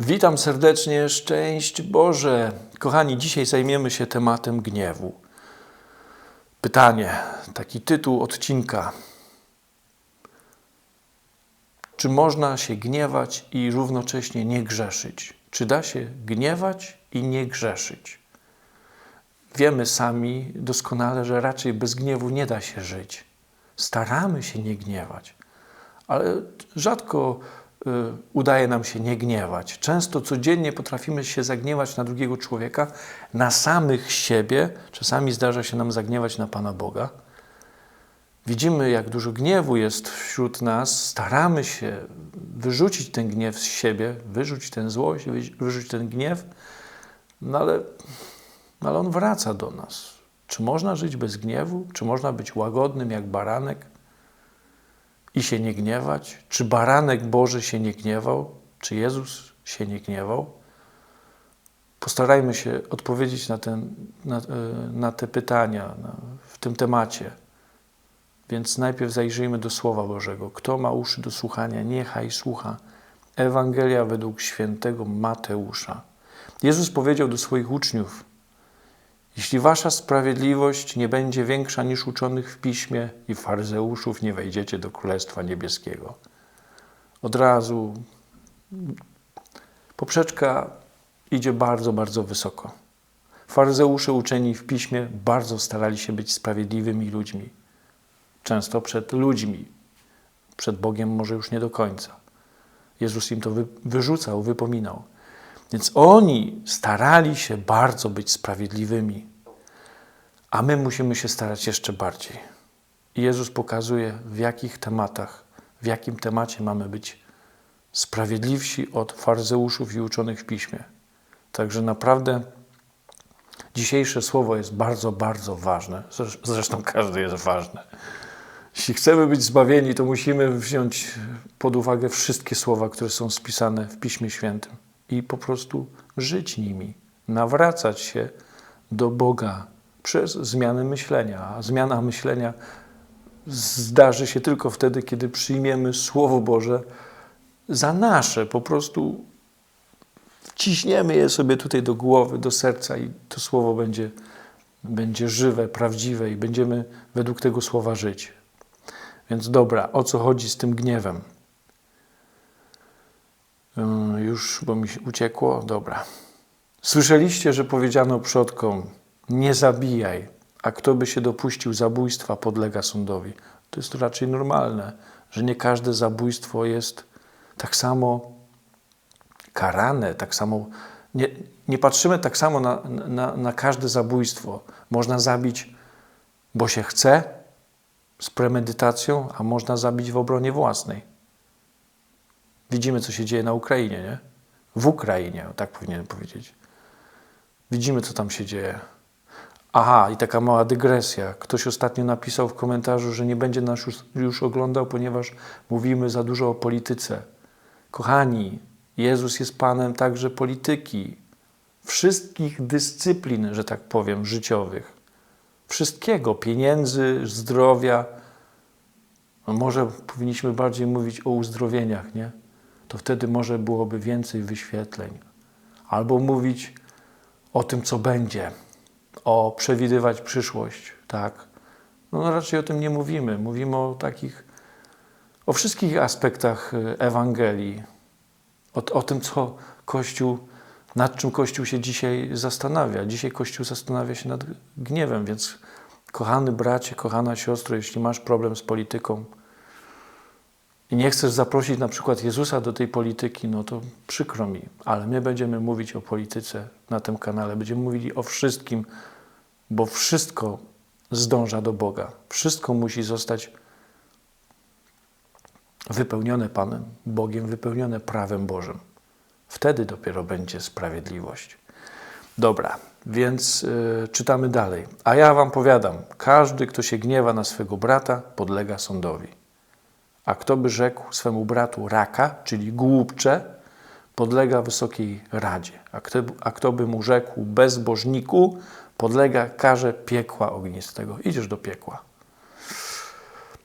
Witam serdecznie, szczęść Boże. Kochani, dzisiaj zajmiemy się tematem gniewu. Pytanie, taki tytuł odcinka. Czy można się gniewać i równocześnie nie grzeszyć? Czy da się gniewać i nie grzeszyć? Wiemy sami doskonale, że raczej bez gniewu nie da się żyć. Staramy się nie gniewać, ale rzadko udaje nam się nie gniewać. Często codziennie potrafimy się zagniewać na drugiego człowieka, na samych siebie. Czasami zdarza się nam zagniewać na Pana Boga. Widzimy, jak dużo gniewu jest wśród nas. Staramy się wyrzucić ten gniew z siebie, wyrzucić tę złość, wy- wyrzucić ten gniew, no ale, no ale on wraca do nas. Czy można żyć bez gniewu? Czy można być łagodnym jak baranek i się nie gniewać? Czy baranek Boży się nie gniewał? Czy Jezus się nie gniewał? Postarajmy się odpowiedzieć na, ten, na, e, na te pytania na, w tym temacie. Więc najpierw zajrzyjmy do Słowa Bożego. Kto ma uszy do słuchania, niechaj słucha. Ewangelia według świętego Mateusza. Jezus powiedział do swoich uczniów: Jeśli wasza sprawiedliwość nie będzie większa niż uczonych w piśmie i faryzeuszów, nie wejdziecie do Królestwa Niebieskiego. Od razu poprzeczka idzie bardzo, bardzo wysoko. Faryzeusze uczeni w piśmie bardzo starali się być sprawiedliwymi ludźmi często przed ludźmi, przed Bogiem może już nie do końca. Jezus im to wy, wyrzucał, wypominał. Więc oni starali się bardzo być sprawiedliwymi, a my musimy się starać jeszcze bardziej. I Jezus pokazuje, w jakich tematach, w jakim temacie mamy być sprawiedliwsi od faryzeuszów i uczonych w piśmie. Także naprawdę dzisiejsze słowo jest bardzo, bardzo ważne. Zresz- Zresztą każde jest ważne. Jeśli chcemy być zbawieni, to musimy wziąć pod uwagę wszystkie słowa, które są spisane w Piśmie Świętym i po prostu żyć nimi, nawracać się do Boga przez zmianę myślenia. A zmiana myślenia zdarzy się tylko wtedy, kiedy przyjmiemy Słowo Boże za nasze, po prostu wciśniemy je sobie tutaj do głowy, do serca i to Słowo będzie, będzie żywe, prawdziwe i będziemy według tego Słowa żyć. Więc dobra, o co chodzi z tym gniewem? Yy, Już, bo mi się uciekło. Dobra. Słyszeliście, że powiedziano przodkom: Nie zabijaj, a kto by się dopuścił zabójstwa, podlega sądowi. To jest raczej normalne, że nie każde zabójstwo jest tak samo karane, tak samo. Nie, nie patrzymy tak samo na, na, na każde zabójstwo. Można zabić, bo się chce, z premedytacją, a można zabić w obronie własnej. Widzimy, co się dzieje na Ukrainie, nie? W Ukrainie, tak powinienem powiedzieć. Widzimy, co tam się dzieje. Aha, i taka mała dygresja. Ktoś ostatnio napisał w komentarzu, że nie będzie nas już, już oglądał, ponieważ mówimy za dużo o polityce. Kochani, Jezus jest Panem także polityki, wszystkich dyscyplin, że tak powiem, życiowych wszystkiego pieniędzy, zdrowia. No może powinniśmy bardziej mówić o uzdrowieniach, nie? To wtedy może byłoby więcej wyświetleń. Albo mówić o tym, co będzie, o przewidywać przyszłość, tak? No, no raczej o tym nie mówimy. Mówimy o takich, o wszystkich aspektach y, Ewangelii, o, o tym, co Kościół nad czym Kościół się dzisiaj zastanawia. Dzisiaj Kościół zastanawia się nad gniewem, więc kochany bracie, kochana siostro, jeśli masz problem z polityką i nie chcesz zaprosić na przykład Jezusa do tej polityki, no to przykro mi, ale my będziemy mówić o polityce na tym kanale, będziemy mówili o wszystkim, bo wszystko zdąża do Boga. Wszystko musi zostać wypełnione Panem Bogiem, wypełnione prawem Bożym. Wtedy dopiero będzie sprawiedliwość. Dobra, więc y, czytamy dalej. A ja wam powiadam, każdy, kto się gniewa na swego brata, podlega sądowi. A kto by rzekł swemu bratu raka, czyli głupcze, podlega wysokiej radzie. A kto, a kto by mu rzekł bezbożniku, podlega karze piekła ognistego. Idziesz do piekła.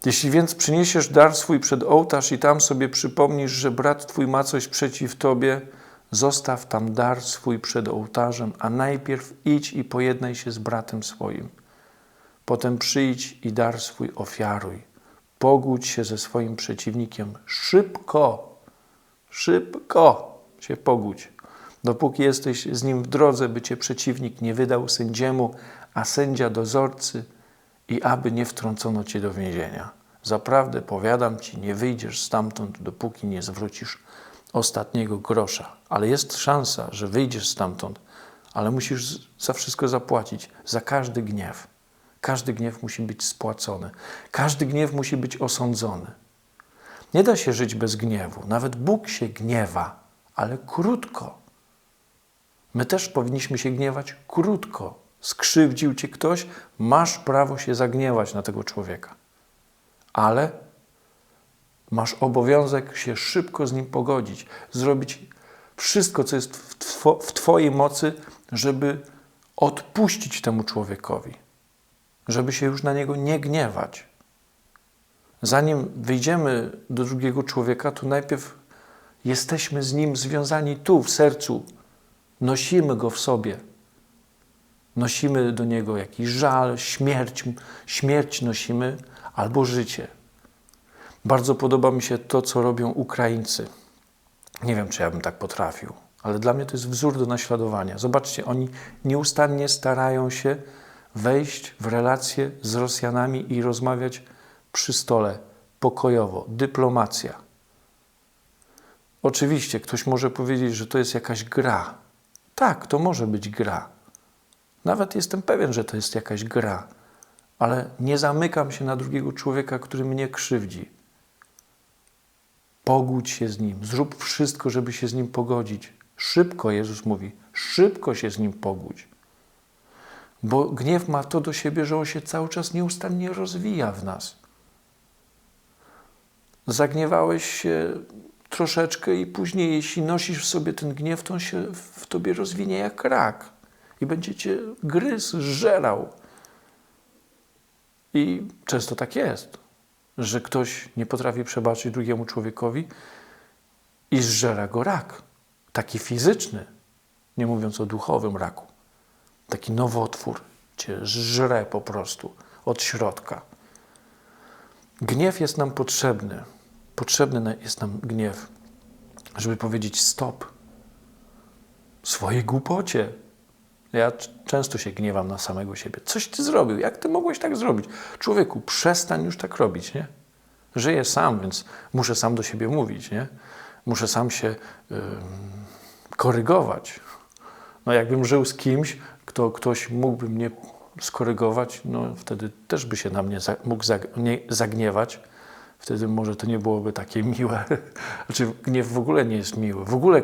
Jeśli więc przyniesiesz dar swój przed ołtarz i tam sobie przypomnisz, że brat twój ma coś przeciw tobie, zostaw tam dar swój przed ołtarzem, a najpierw idź i pojednaj się z bratem swoim. Potem przyjdź i dar swój ofiaruj. Pogódź się ze swoim przeciwnikiem szybko, szybko się pogódź. Dopóki jesteś z nim w drodze, by cię przeciwnik nie wydał sędziemu, a sędzia dozorcy i aby nie wtrącono cię do więzienia. Zaprawdę powiadam ci, nie wyjdziesz stamtąd, dopóki nie zwrócisz ostatniego grosza. Ale jest szansa, że wyjdziesz stamtąd, ale musisz za wszystko zapłacić, za każdy gniew. Każdy gniew musi być spłacony. Każdy gniew musi być osądzony. Nie da się żyć bez gniewu. Nawet Bóg się gniewa, ale krótko. My też powinniśmy się gniewać krótko. Skrzywdził cię ktoś, masz prawo się zagniewać na tego człowieka. Ale masz obowiązek się szybko z nim pogodzić, zrobić wszystko, co jest w, two, w Twojej mocy, żeby odpuścić temu człowiekowi, żeby się już na niego nie gniewać. Zanim wyjdziemy do drugiego człowieka, to najpierw jesteśmy z nim związani tu, w sercu, nosimy go w sobie. Nosimy do niego jakiś żal, śmierć, śmierć nosimy albo życie. Bardzo podoba mi się to, co robią Ukraińcy. Nie wiem, czy ja bym tak potrafił, ale dla mnie to jest wzór do naśladowania. Zobaczcie, oni nieustannie starają się wejść w relacje z Rosjanami i rozmawiać przy stole pokojowo, dyplomacja. Oczywiście ktoś może powiedzieć, że to jest jakaś gra. Tak, to może być gra. Nawet jestem pewien, że to jest jakaś gra, ale nie zamykam się na drugiego człowieka, który mnie krzywdzi. Pogódź się z nim, zrób wszystko, żeby się z nim pogodzić. Szybko, Jezus mówi, szybko się z nim pogódź. Bo gniew ma to do siebie, że on się cały czas nieustannie rozwija w nas. Zagniewałeś się troszeczkę i później, jeśli nosisz w sobie ten gniew, to on się w tobie rozwinie jak rak i będzie cię gryzł, żerał. I często tak jest, że ktoś nie potrafi przebaczyć drugiemu człowiekowi i zżera go rak. Taki fizyczny, nie mówiąc o duchowym raku. Taki nowotwór cię żre po prostu od środka. Gniew jest nam potrzebny. Potrzebny jest nam gniew, żeby powiedzieć stop swojej głupocie. Ja często się gniewam na samego siebie. Coś ty zrobił, jak ty mogłeś tak zrobić? Człowieku, przestań już tak robić, nie? Żyję sam, więc muszę sam do siebie mówić, nie? Muszę sam się yy, korygować. No jakbym żył z kimś, kto ktoś mógłby mnie skorygować, no wtedy też by się na mnie za, mógł nie, zagniewać. Wtedy może to nie byłoby takie miłe. Znaczy gniew w ogóle nie jest miły. W ogóle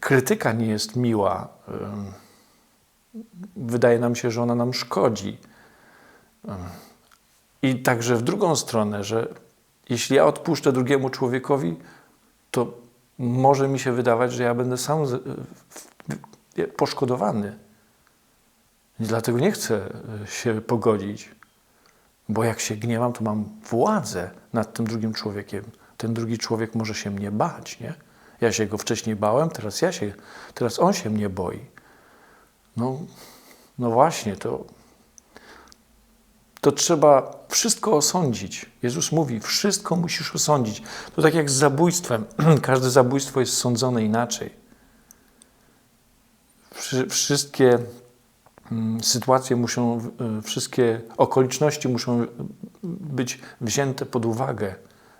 krytyka nie jest miła. Wydaje nam się, że ona nam szkodzi. I także w drugą stronę, że jeśli ja odpuszczę drugiemu człowiekowi, to może mi się wydawać, że ja będę sam poszkodowany. Dlatego nie chcę e, się pogodzić, bo jak się gniewam, to mam władzę nad tym drugim człowiekiem. Ten drugi człowiek może się mnie bać, nie? Ja się go wcześniej bałem, teraz ja się, teraz on się mnie boi. No, no właśnie, to, to trzeba wszystko osądzić. Jezus mówi, wszystko musisz osądzić. To tak jak z zabójstwem. Każde zabójstwo jest sądzone inaczej. Wszystkie sytuacje muszą, y, wszystkie okoliczności muszą być wzięte pod uwagę,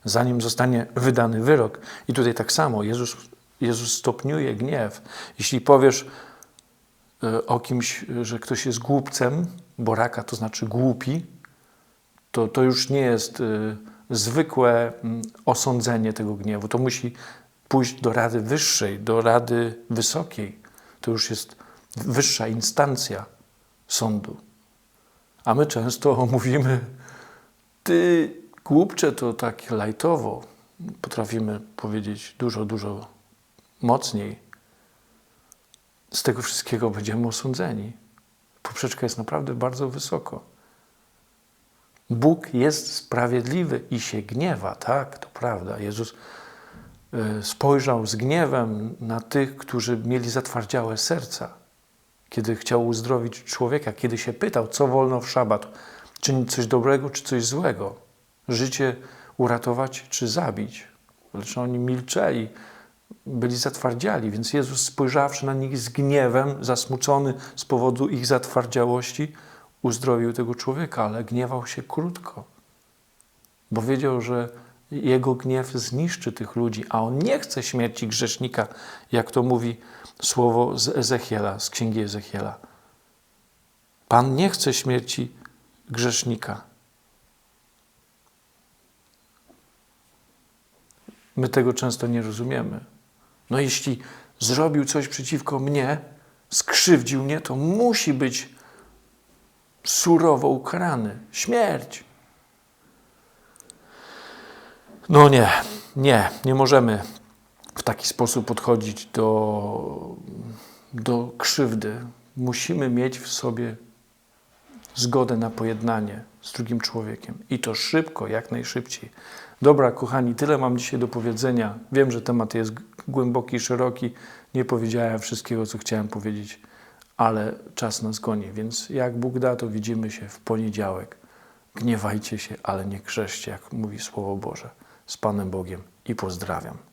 zanim zostanie wydany wyrok. I tutaj tak samo Jezus, Jezus stopniuje gniew. Jeśli powiesz y, o kimś, że ktoś jest głupcem, boraka to znaczy głupi, to, to już nie jest zwykłe mm, osądzenie tego gniewu. To musi pójść do rady wyższej, do rady wysokiej. To już jest wyższa instancja sądu. A my często mówimy, ty głupcze to tak lajtowo. Potrafimy powiedzieć dużo, dużo mocniej. Z tego wszystkiego będziemy osądzeni. Poprzeczka jest naprawdę bardzo wysoko. Bóg jest sprawiedliwy i się gniewa, tak, to prawda. Jezus e, spojrzał z gniewem na tych, którzy mieli zatwardziałe serca, kiedy chciał uzdrowić człowieka, kiedy się pytał, co wolno w szabat, czynić coś dobrego czy coś złego, życie uratować czy zabić. Lecz oni milczeli, byli zatwardziali, więc Jezus spojrzawszy na nich z gniewem, zasmucony z powodu ich zatwardziałości, uzdrowił tego człowieka, ale gniewał się krótko, bo wiedział, że jego gniew zniszczy tych ludzi, a on nie chce śmierci grzesznika, jak to mówi słowo z Ezechiela, z księgi Ezechiela. Pan nie chce śmierci grzesznika. My tego często nie rozumiemy. No jeśli zrobił coś przeciwko mnie, skrzywdził mnie, to musi być surowo ukarany. Śmierć. No nie, nie, nie możemy w taki sposób podchodzić do, do krzywdy. Musimy mieć w sobie zgodę na pojednanie z drugim człowiekiem i to szybko, jak najszybciej. Dobra, kochani, tyle mam dzisiaj do powiedzenia. Wiem, że temat jest głęboki szeroki. Nie powiedziałem wszystkiego, co chciałem powiedzieć, ale czas nas goni, więc jak Bóg da, to widzimy się w poniedziałek. Gniewajcie się, ale nie grzeszcie, jak mówi Słowo Boże. Z Panem Bogiem i pozdrawiam.